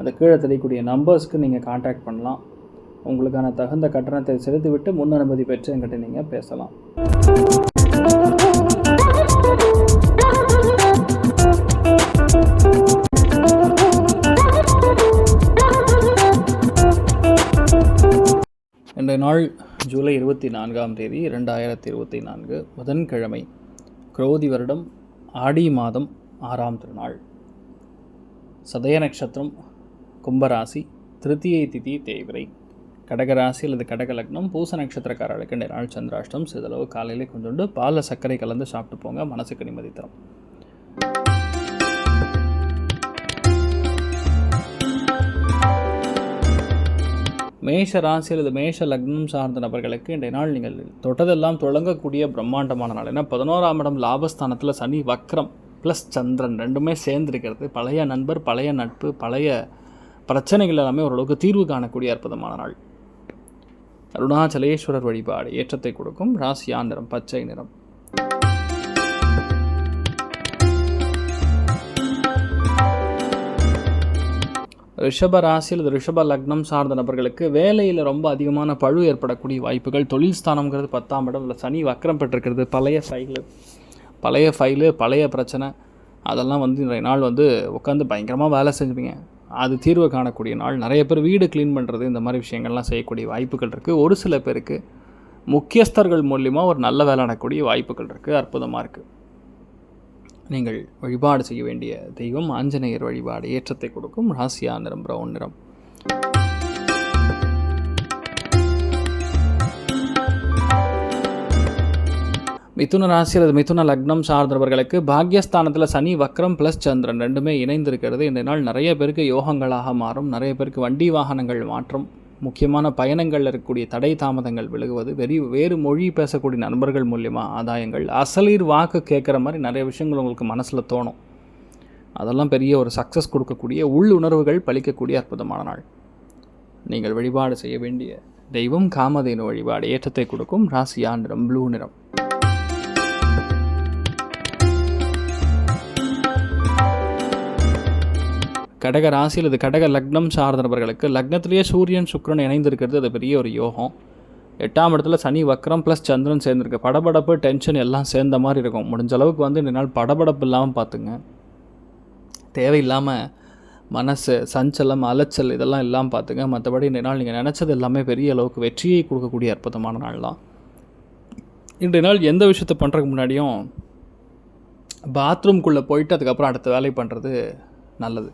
அந்த கீழே தெரியக்கூடிய நம்பர்ஸ்க்கு நீங்கள் காண்டாக்ட் பண்ணலாம். உங்களுக்கான தகுந்த கட்டணத்தை செலுத்திவிட்டு முன் அனுமதி பெற்று என்கிட்ட நீங்கள் பேசலாம். இன்றைய நாள் ஜூலை இருபத்தி நான்காம் தேதி இரண்டாயிரத்தி இருபத்தி நான்கு புதன்கிழமை குரோதி வருடம் ஆடி மாதம் ஆறாம் திருநாள். சதய நட்சத்திரம் கும்பராசி திருத்தியை திதி தேய்விரை. கடகராசி அல்லது கடக லக்னம் பூச நட்சத்திரக்காரர்களுக்கு இந்த நாள் சந்திராஷ்டம் சிதளவு காலையில் கொஞ்சோண்டு பாலில் சர்க்கரை கலந்து சாப்பிட்டு போங்க மனசுக்கு நிம்மதி தரும். மேஷ ராசி அல்லது மேஷ லக்னம் சார்ந்த நபர்களுக்கு இன்றைய நாள் நீங்கள் தொட்டதெல்லாம் தொடங்கக்கூடிய பிரம்மாண்டமான நாள். ஏன்னா பதினோராம் இடம் லாபஸ்தானத்தில் சனி வக்ரம் ப்ளஸ் சந்திரன் ரெண்டுமே சேர்ந்திருக்கிறது. பழைய நண்பர் பழைய நட்பு பழைய பிரச்சனைகள் எல்லாமே ஓரளவுக்கு தீர்வு காணக்கூடிய அற்புதமான நாள். அருணாச்சலேஸ்வரர் வழிபாடு ஏற்றத்தை கொடுக்கும். ராசியா நிறம் பச்சை நிறம். ரிஷப ராசி அல்லது ரிஷப லக்னம் சார்ந்த நபர்களுக்கு வேலையில் ரொம்ப அதிகமான பழு ஏற்படக்கூடிய வாய்ப்புகள். தொழில் ஸ்தானம்ங்கிறது பத்தாம் இடம். இல்லை சனி வக்கரம் பெற்றிருக்கிறது. பழைய ஃபைலு பழைய ஃபைலு பழைய பிரச்சனை. அதெல்லாம் வந்து இன்றைய நாள் வந்து உட்காந்து பயங்கரமாக வேலை செஞ்சுப்பீங்க. அது தீர்வு காணக்கூடிய நாள். நிறைய பேர் வீடு க்ளீன் பண்ணுறது இந்த மாதிரி விஷயங்கள்லாம் செய்யக்கூடிய வாய்ப்புகள் இருக்குது ஒரு சில பேருக்கு முக்கியஸ்தர்கள் மூலிமா ஒரு நல்ல வேலை நடக்கக்கூடிய வாய்ப்புகள் இருக்குது அற்புதமாக இருக்குது நீங்கள் வழிபாடு செய்ய வேண்டிய தெய்வம் ஆஞ்சநேயர் வழிபாடு. ஏற்றத்தை கொடுக்கும். ராசியா நிறம் பிரவுன் நிறம். மிதுன ராசி அல்லது மிதுன லக்னம் சார்ந்தவர்களுக்கு பாக்யஸ்தானத்தில் சனி வக்ரம் ப்ளஸ் சந்திரன் ரெண்டுமே இணைந்திருக்கிறது. இந்த நாள் நிறைய பேருக்கு யோகங்களாக மாறும். நிறைய பேருக்கு வண்டி வாகனங்கள் மாற்றம். முக்கியமான பயணங்களில் இருக்கக்கூடிய தடை தாமதங்கள் விலகுவது வெறி வேறு மொழி பேசக்கூடிய நண்பர்கள் மூலியமாக ஆதாயங்கள் அசலீர் வாக்கு கேட்குற மாதிரி நிறைய விஷயங்கள் உங்களுக்கு மனசில் தோணும். அதெல்லாம் பெரிய ஒரு சக்ஸஸ் கொடுக்கக்கூடிய உள்ளுணர்வுகள் பழிக்கக்கூடிய அற்புதமான நாள். நீங்கள் வழிபாடு செய்ய வேண்டிய தெய்வம் காமதேனு வழிபாடு ஏற்றத்தை கொடுக்கும். ராசியா நிறம் ப்ளூ நிறம். கடக ராசியில் அல்லது கடக லக்னம் சார்ந்த நபர்களுக்கு லக்னத்திலேயே சூரியன் சுக்கிரன் இணைந்திருக்கிறது. அது பெரிய ஒரு யோகம். எட்டாம் இடத்துல சனி வக்ரம் ப்ளஸ் சந்திரன் சேர்ந்துருக்கு. படபடப்பு டென்ஷன் எல்லாம் சேர்ந்த மாதிரி இருக்கும். முடிஞ்ச அளவுக்கு வந்து இந்த நாள் படபடப்பு இல்லாமல் பார்த்துங்க. தேவையில்லாமல் மனசு சஞ்சலம் அலைச்சல் இதெல்லாம் இல்லாமல் பார்த்துங்க. மற்றபடி இந்த நாள் நீங்கள் நினச்சது எல்லாமே பெரிய அளவுக்கு வெற்றியை கொடுக்கக்கூடிய அற்புதமான நாள் தான். இன்றைய நாள் எந்த விஷயத்தை பண்ணுறதுக்கு முன்னாடியும் பாத்ரூம்குள்ளே போயிட்டு அதுக்கப்புறம் அடுத்த வேலை பண்ணுறது நல்லது.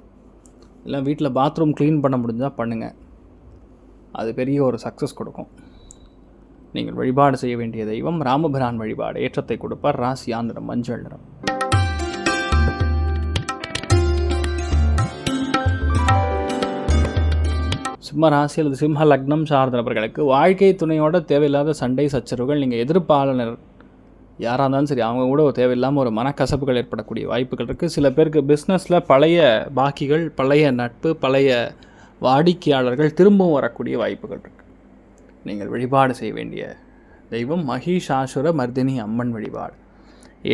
இல்லை வீட்டில் பாத்ரூம் க்ளீன் பண்ண முடிஞ்சால் பண்ணுங்கள் அது பெரிய ஒரு சக்ஸஸ் கொடுக்கும். நீங்கள் வழிபாடு செய்ய வேண்டிய தெய்வம் ராமபிரான் வழிபாடு. ஏற்றத்தை கொடுப்பார் ராசியா நிறம் மஞ்சள் நிறம். சிம்ம ராசி அல்லது சிம்ம லக்னம் சார்ந்த நபர்களுக்கு வாழ்க்கை துணையோட தேவையில்லாத சண்டை சச்சரவுகள் நீங்கள் எதிர்ப்பாளர் யாராக இருந்தாலும் சரி அவங்க கூட ஒரு தேவையில்லாமல் ஒரு மனக்கசப்புகள் ஏற்படக்கூடிய வாய்ப்புகள் இருக்குது சில பேருக்கு பிஸ்னஸில் பழைய பாக்கிகள் பழைய நட்பு பழைய வாடிக்கையாளர்கள் திரும்பவும் வரக்கூடிய வாய்ப்புகள் இருக்குது நீங்கள் வழிபாடு செய்ய வேண்டிய தெய்வம் மகிஷாசுர மர்தினி அம்மன் வழிபாடு.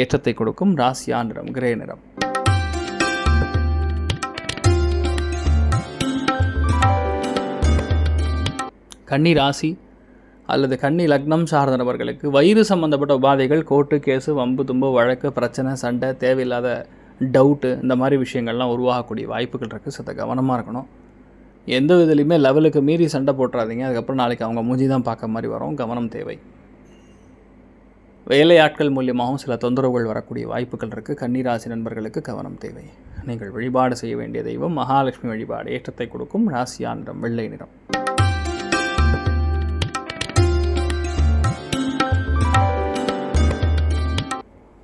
ஏற்றத்தை கொடுக்கும் ராசியா நிறம் கிரே நிறம். கன்னி ராசி அல்லது கன்னி லக்னம் சார்ந்த நபர்களுக்கு வயிறு சம்மந்தப்பட்ட உபாதைகள் கோர்ட்டு கேஸு வம்பு தும்பு வழக்கு பிரச்சனை சண்டை தேவையில்லாத டவுட்டு இந்த மாதிரி விஷயங்கள்லாம் உருவாகக்கூடிய வாய்ப்புகள் இருக்குது சத்த கவனமாக இருக்கணும். எந்த விதத்துலையுமே லெவலுக்கு மீறி சண்டை போட்டுறாதீங்க. அதுக்கப்புறம் நாளைக்கு அவங்க மூஞ்சி தான் பார்க்க மாதிரி வரும். கவனம் தேவை. வேலையாட்கள் மூலியமாகவும் சில தொந்தரவுகள் வரக்கூடிய வாய்ப்புகள் இருக்குது கன்னிராசி நண்பர்களுக்கு கவனம் தேவை. நீங்கள் வழிபாடு செய்ய வேண்டிய தெய்வம் மகாலட்சுமி வழிபாடு ஏற்றத்தை கொடுக்கும். ராசியா நிறம் வெள்ளை நிறம்.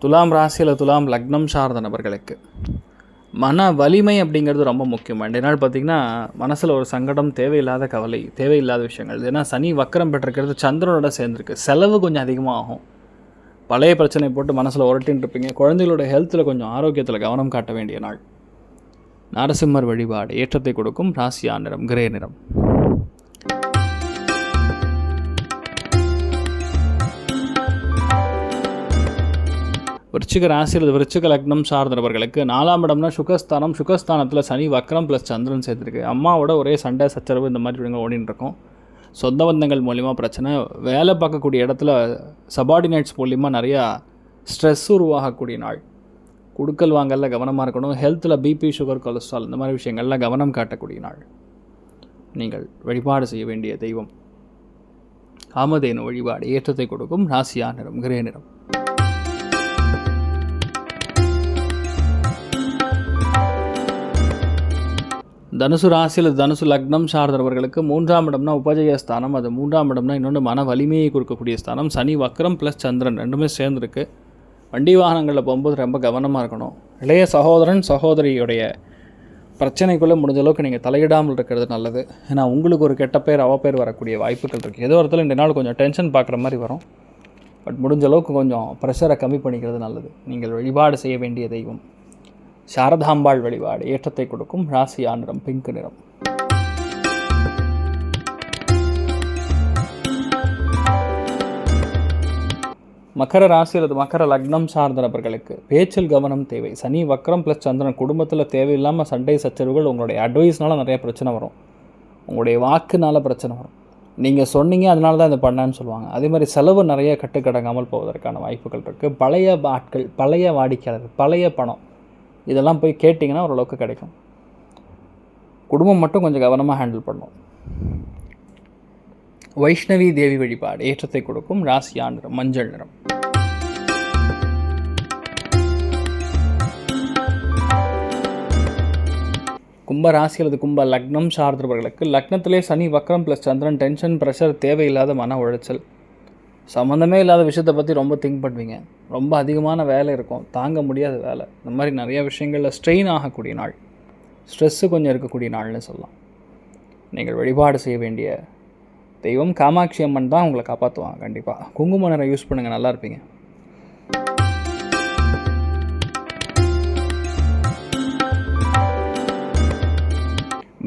துலாம் ராசியில் துலாம் லக்னம் சார்ந்த நபர்களுக்கு மன வலிமை அப்படிங்கிறது ரொம்ப முக்கியம். ரெண்டு நாள் பார்த்திங்கன்னா மனசில் ஒரு சங்கடம் தேவையில்லாத கவலை தேவையில்லாத விஷயங்கள். ஏன்னா சனி வக்கரம் பெற்றிருக்கிறது சந்திரனோட சேர்ந்துருக்கு. செலவு கொஞ்சம் அதிகமாக ஆகும் பழைய பிரச்சனை போட்டு மனசில் உரட்டின்னு இருப்பீங்க. குழந்தைகளோட ஹெல்த்தில் கொஞ்சம் ஆரோக்கியத்தில் கவனம் காட்ட வேண்டிய நாள். நரசிம்மர் வழிபாடு ஏற்றத்தை கொடுக்கும். ராசியா நிறம் கிரே நிறம். விருச்சிக ராசியில் விருச்சிக லக்னம் சார்ந்தவர்களுக்கு நாலாம் இடம்னா சுகஸ்தானம் சுகஸ்தானத்தில் சனி வக்ரம் ப்ளஸ் சந்திரன் சேர்த்துருக்கு அம்மாவோட ஒரே சண்டை சச்சரவு இந்த மாதிரி விஷயங்கள் ஓடின்னு இருக்கும். சொந்த பந்தங்கள் மூலிமா பிரச்சனை. வேலை பார்க்கக்கூடிய இடத்துல சபார்டினேட்ஸ் மூலிமா நிறையா ஸ்ட்ரெஸ் உருவாகக்கூடிய நாள். குடுக்கல் வாங்கல கவனமாக இருக்கணும். ஹெல்த்தில் பிபி சுகர் கொலஸ்ட்ரால் இந்த மாதிரி விஷயங்கள்லாம் கவனம் காட்டக்கூடிய நாள். நீங்கள் வழிபாடு செய்ய வேண்டிய தெய்வம். காமதேனு வழிபாடு ஏற்றத்தை கொடுக்கும். ராசியா நிறம் கிரே நிறம். தனுசு ராசியில் தனுசு லக்னம் சார்ந்தவர்களுக்கு மூன்றாம் இடம்னா உபஜய ஸ்தானம். அது மூன்றாம் இடம்னா இன்னொன்று மன வலிமையை கொடுக்கக்கூடிய ஸ்தானம். சனி வக்ரம் ப்ளஸ் சந்திரன் ரெண்டுமே சேர்ந்துருக்கு. வண்டி வாகனங்களில் போகும்போது ரொம்ப கவனமாக இருக்கணும். இளைய சகோதரன் சகோதரியுடைய பிரச்சனைக்குள்ளே முடிஞ்ச அளவுக்கு நீங்கள் தலையிடாமல் இருக்கிறது நல்லது. ஏன்னா உங்களுக்கு ஒரு கெட்ட பேர் அவ பேர் வரக்கூடிய வாய்ப்புகள் இருக்குது ஏதோ இடத்துல இந்த நாள் கொஞ்சம் டென்ஷன் பார்க்குற மாதிரி வரும். பட் முடிஞ்ச அளவுக்கு கொஞ்சம் ப்ரெஷரை கம்மி பண்ணிக்கிறது நல்லது. நீங்கள் வழிபாடு செய்ய வேண்டிய தெய்வம். சாரதாம்பாள் வழிபாடு ஏற்றத்தை கொடுக்கும் ராசியா நிறம் பிங்க் நிறம். மகர ராசி அல்லது மகர லக்னம் சார்ந்த நபர்களுக்கு பேச்சில் கவனம் தேவை. சனி வக்ரம் ப்ளஸ் சந்திரன் குடும்பத்தில் தேவையில்லாமல் சண்டை சச்சரவுகள் உங்களுடைய அட்வைஸ்னால நிறைய பிரச்சனை வரும். உங்களுடைய வாக்குனால பிரச்சனை வரும். நீங்கள் சொன்னீங்க அதனால தான் இதை பண்ணேன்னு சொல்லுவாங்க. அதே மாதிரி செலவு நிறைய கட்டுக்கடங்காமல் போவதற்கான வாய்ப்புகள் இருக்குது பழைய ஆட்கள் பழைய வாடிக்கையாளர்கள் பழைய பணம் இதெல்லாம் போய் கேட்டிங்கன்னா ஓரளவுக்கு கிடைக்கும். குடும்பம் மட்டும் கொஞ்சம் கவனமாக ஹேண்டில் பண்ணும். வைஷ்ணவி தேவி வழிபாடு ஏற்றத்தை கொடுக்கும் ராசியா நிறம் மஞ்சள் நிறம். கும்ப ராசி அல்லது கும்ப லக்னம் சார்ந்தவர்களுக்கு லக்னத்திலே சனி வக்ரம் ப்ளஸ் சந்திரன் டென்ஷன் ப்ரெஷர் தேவையில்லாத மன உளைச்சல் சம்மந்தமே இல்லாத விஷயத்தை பற்றி ரொம்ப திங்க் பண்ணுவீங்க. ரொம்ப அதிகமான வேலை இருக்கும். தாங்க முடியாத வேலை. இந்த மாதிரி நிறைய விஷயங்களில் ஸ்ட்ரெயின் ஆகக்கூடிய நாள். ஸ்ட்ரெஸ்ஸு கொஞ்சம் இருக்கக்கூடிய நாள்னு சொல்லலாம். நீங்கள் வழிபாடு செய்ய வேண்டிய தெய்வம் காமாட்சி அம்மன் தான் உங்களை காப்பாற்றுவாங்க கண்டிப்பாக குங்கும நிறம் யூஸ் பண்ணுங்கள் நல்லா இருப்பீங்க.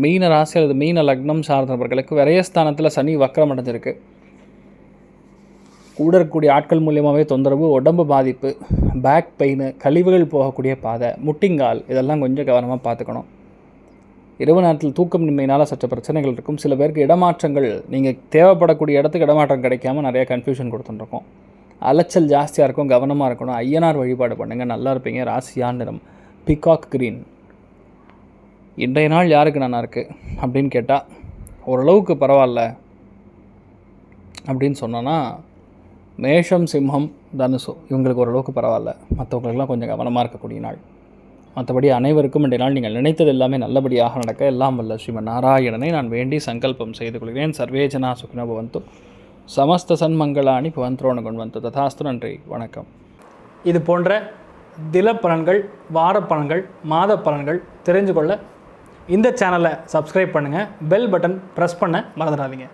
மீன ராசி அல்லது மீன லக்னம் சார்ந்தவர்களுக்கு விரயஸ்தானத்தில் சனி வக்கரம் அடைஞ்சிருக்கு. கூட இருக்கக்கூடிய ஆட்கள் மூலியமாகவே தொந்தரவு உடம்பு பாதிப்பு பேக் பெயின் கழிவுகள் போகக்கூடிய பாதை முட்டிங்கால் இதெல்லாம் கொஞ்சம் கவனமாக பார்த்துக்கணும். இரவு நேரத்தில் தூக்கம் நின்மையினால் சற்று பிரச்சனைகள் இருக்கும். சில பேருக்கு இடமாற்றங்கள் நீங்கள் தேவைப்படக்கூடிய இடத்துக்கு இடமாற்றம் கிடைக்காம நிறைய கன்ஃபியூஷன் கொடுத்துட்டுருக்கோம். அலைச்சல் ஜாஸ்தியாக இருக்கும் கவனமாக இருக்கணும். ஐயனார் வழிபாடு பண்ணுங்கள் நல்லா இருப்பீங்க. ராசியா நிறம் பிகாக் கிரீன் இன்றைய நாள் யாருக்கு நல்லா இருக்குது அப்படின்னு கேட்டால் ஓரளவுக்கு பரவாயில்ல அப்படின்னு சொன்னோன்னா மேஷம் சிம்மம் தனுசு இவங்களுக்கு ஓரளவுக்கு பரவாயில்ல. மற்றவங்களுக்குலாம் கொஞ்சம் கவனமாக இருக்கக்கூடிய நாள். மற்றபடி அனைவருக்கும் இன்றைய நாள் நீங்கள் நினைத்தது எல்லாமே நல்லபடியாக நடக்க எல்லாம் வல்ல. ஸ்ரீமன் நாராயணனை நான் வேண்டி சங்கல்பம் செய்து கொள்கிறேன். சர்வேஜனா சுக்னபவந்து சமஸ்த சன்மங்களாணி புவந்தோணு கொண்டு ததாஸ்து நன்றி. வணக்கம். இது போன்ற தில பலன்கள் வார பலன்கள் மாத பலன்கள் தெரிஞ்சு கொள்ள இந்த சேனலை சப்ஸ்கிரைப் பண்ணுங்கள் பெல் பட்டன் ப்ரெஸ் பண்ண மறந்துடாதீங்க.